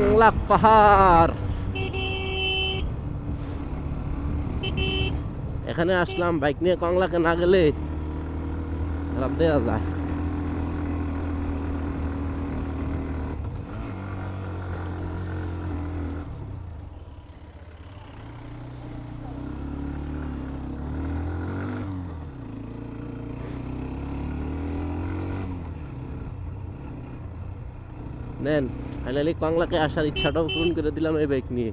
কংলাক পাহাড় এখানে আসলাম বাইক নিয়ে কংলাকে না গেলে খারাপ দেওয়া যায় নেন। ফাইনালি কংলাকে আসার ইচ্ছাটাও পূরণ করে দিলাম এই বাইক নিয়ে।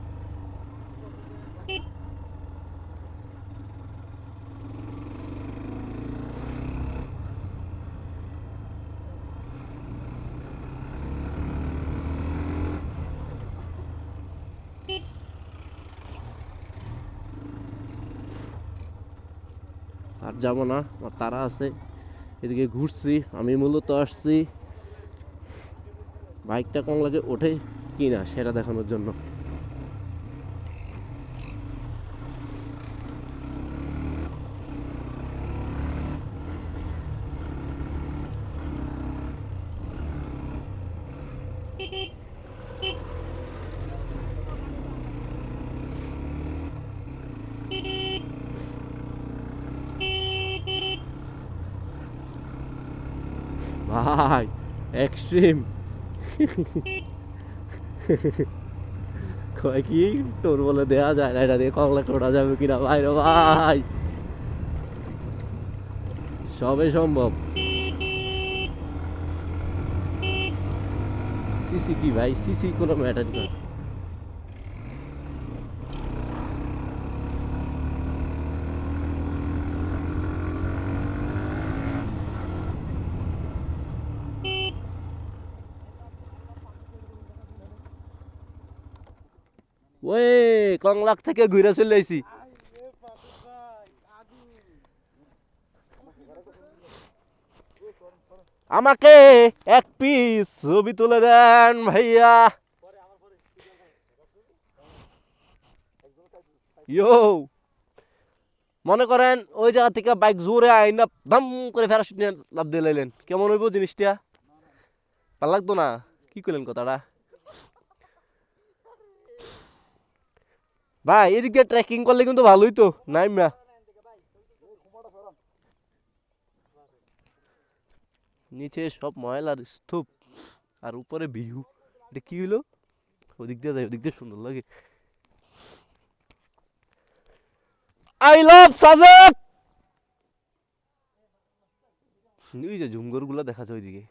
আর যাব না, আমার তারা আছে। এদিকে ঘুরছি, আমি মূলত আসছি। বাইকটা কম লাগে ওঠে কি না সেটা দেখানোর জন্য। ভাই এক্সট্রিম কয় কি? তোর বলে দেয়া যায় না, এটা দিয়ে কংলা টোটা যাবে কিনা? ভাই রে ভাই। সবে সম্ভব। সিসি কি ভাই? সিসি কোনো ম্যাটার না ওই, কংলাক থেকে ঘুরে চলে আইছি। আমাকে এক পিস ছবি তুলে দেন ভাইয়া। ইয়ো, মনে করেন ওই জায়গা থেকে বাইক জোরে আইনা দাম করে ফেরাসুট নিয়ে লাভ দিয়ে লাইলেন। কেমন হইব জিনিসটা? ভালো লাগতো না? কি করলেন কথাটা? ভাই, এদিক ট্রেকিং করলে কিন্তু ভালোই তো। নাই মা নিচে সব ময়লার স্তূপ, আর উপরে ভিউ এটা কি হলো ওদিক দিয়ে যাই, ওদিক দিয়ে সুন্দর লাগে। I love Sajek! ওই যে গুলা দেখা যায় ওইদিকে।